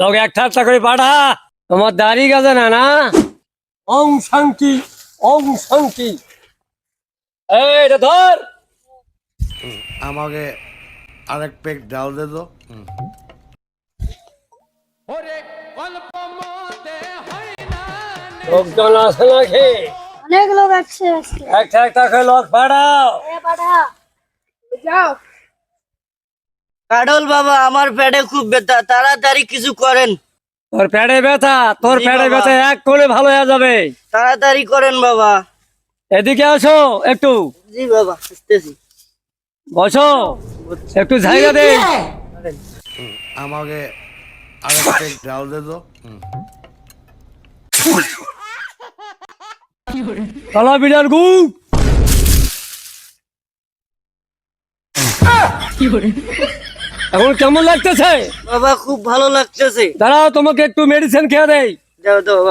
লোক একটা একটা করে পাঠা। তোমার দাড়ি গেছে না না? ওং শান্তি ওং শান্তি। এটা ধর। আমাকে আরেক পেক ডাল দে তো। লোকজন আছে নাকি? অনেক লোক আসছে। একটা একটা করে লোক পাঠাও। এ পাঠা যাও। কাডল বাবা আমার পেটে খুব ব্যথা। তাড়াতাড়ি কিছু করেন। তোর পেটে ব্যথা তোর পেটে ব্যথা এক করে ভালো হয়ে যাবে। তাড়াতাড়ি করেন বাবা। এদিকে আসো একটু। জি বাবা আসতেছি। বসো একটু জায়গা দে আমাকে আরেক পেক ডাল দে তো। কালা বিড়াল গু। এখন কেমন লাগতেছে? বাবা খুব ভালো লাগতেছে। দাঁড়াও তোমাকে একটু মেডিসিন খেয়ে দেয়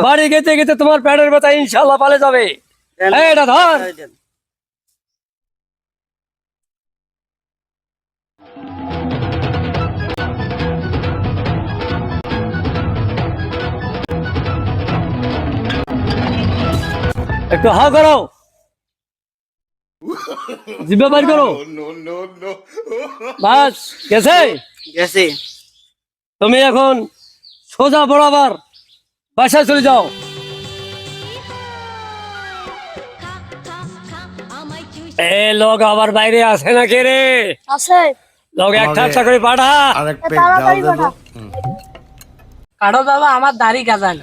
বাড়ি গেতে গেতে তোমার পেটের ব্যথা ইনশাল্লাহ পালে যাবে। এটা ধর। একটু হা করো। জিভে বার করো। বাস গেছে? গেছে। তুমি এখন সোজা বরাবর বাসায় চলে যাও। এ লোক আবার বাইরে আসে না কে রে? আছে। লোক একটা আমাকে- একটা করে পাঠা। কারও বাবা আমার দাড়ি গাজান।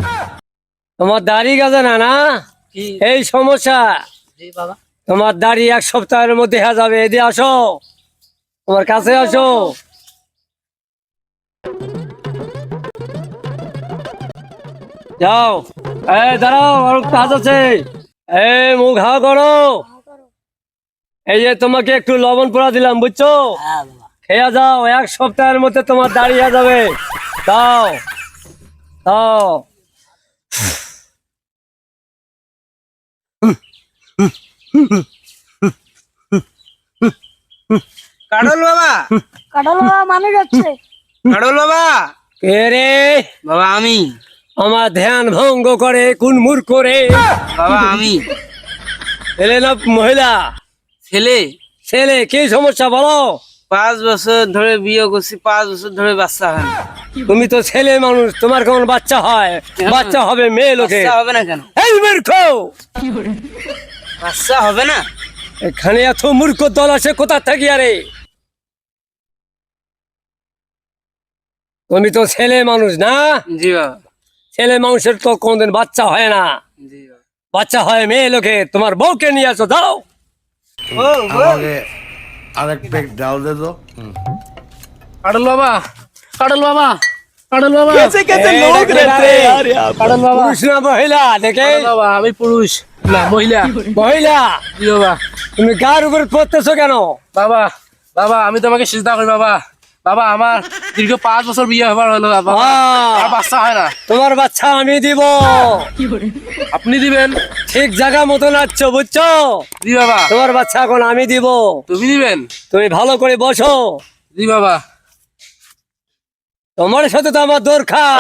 তোমার দাড়ি গেছে না না? কি? এই সমস্যা। জি বাবা। তোমার দাড়ি এক সপ্তাহের মধ্যে হয়ে যাবে, এদিকে আসো। তোমার কাছে আসো। যাও। এই, দাঁড়াও আর কাজ আছে। এই, মুখ হা করো। এই যে তোমাকে একটু লবণ পোড়া দিলাম, বুঝছ? খেয়ে যাও, এক সপ্তাহের মধ্যে তোমার দাঁড়িয়ে যাবে। দাও দাও। কাডল বাবা। কাটল বাবা মানুষ যাচ্ছে। কাডল বাবা। কে রে? বাবা আমি। আমার ধ্যান ভঙ্গ করে কুনমুর করে বাবা আমি। এলে না মহিলা? ছেলে। ছেলে কি সমস্যা বলো? পাঁচ বছর ধরে বিয়ে করছি পাঁচ বছর ধরে বাচ্চা হয় তুমি তো ছেলে মানুষ তোমার কেমন বাচ্চা হয়? বাচ্চা হবে মেয়ে লোকে। হবে না কেন? এই মূর্খ! বাচ্চা হবে না? এখানে এত মূর্খ দল আছে কোথা থেকে আরে? তুমি তো ছেলে মানুষ না? জি বাবা। ছেলে মানুষের তো কোনদিন বাচ্চা হয় না। জি বাবা। বাচ্চা হয় মেয়ে লোকে তোমার বউকে নিয়ে আসো দাও আরেক পেক ডাল দে তো। কাডল বাবা কাডল বাবা। বাবা। রে, কাডল বাবা। পুরুষ না মহিলা দেখে? বাবা আমি পুরুষ। না মহিলা। মহিলা? জি বাবা? তুমি গার উপরে পড়তেছো কেন? বাবা বাবা আমি তোমাকে সিজদা করি বাবা। বাবা আমার দীর্ঘ পাঁচ বছর বিয়ে হবার হলো বাবা। বাচ্চা হয় না। তোমার বাচ্চা আমি দিব। আপনি দিবেন। ঠিক জায়গা মতো নাচছ বুঝছ? জি বাবা। তোমার বাচ্চা এখন আমি দিব। তুমি দিবেন। তুমি ভালো করে বসো। জি বাবা। তোমার সাথে তো আমার দরকার।